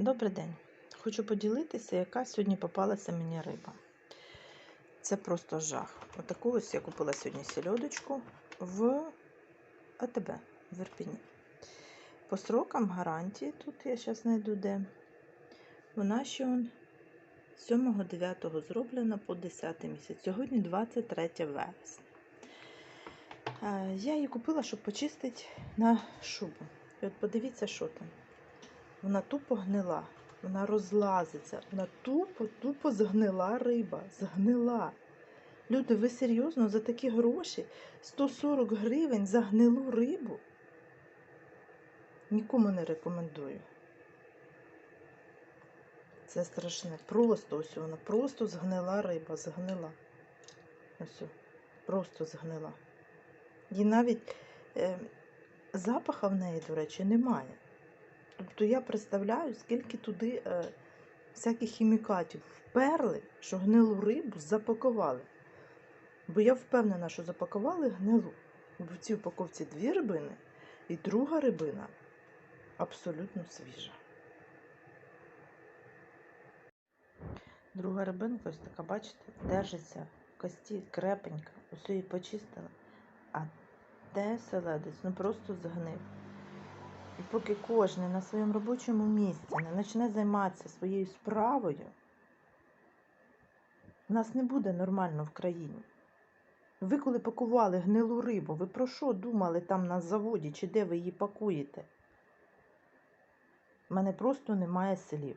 Добрий день. Хочу поділитися, яка сьогодні попалася мені риба. Це просто жах. Отаку ось я купила сьогодні сільодочку в АТБ в Ірпіні. По срокам гарантії, тут я зараз знайду де. Вона ще 7-9 зроблена по 10 місяць. Сьогодні 23 вересня. Е, Я її купила, щоб почистити на шубу. І от подивіться, що там. Вона тупо гнила, вона розлазиться, вона тупо, тупо згнила риба, згнила. Люди, ви серйозно за такі гроші 140 гривень за гнилу рибу? Нікому не рекомендую. Це страшне. Просто ось вона, просто згнила риба, згнила. Ось, просто згнила. І навіть е, запаха в неї, до речі, немає. Тобто я представляю, скільки туди е, всяких хімікатів вперли, що гнилу рибу запакували. Бо я впевнена, що запакували гнилу. Бо в цій упаковці дві рибини, і друга рибина абсолютно свіжа. Друга рибинка ось така, бачите, держиться в кості крепенька. Ось її почистила. А де селедець? Ну просто згнив. Поки кожен на своєму робочому місці не почне займатися своєю справою, нас не буде нормально в країні. Ви коли пакували гнилу рибу, ви про що думали там на заводі чи де ви її пакуєте? У мене просто немає слів.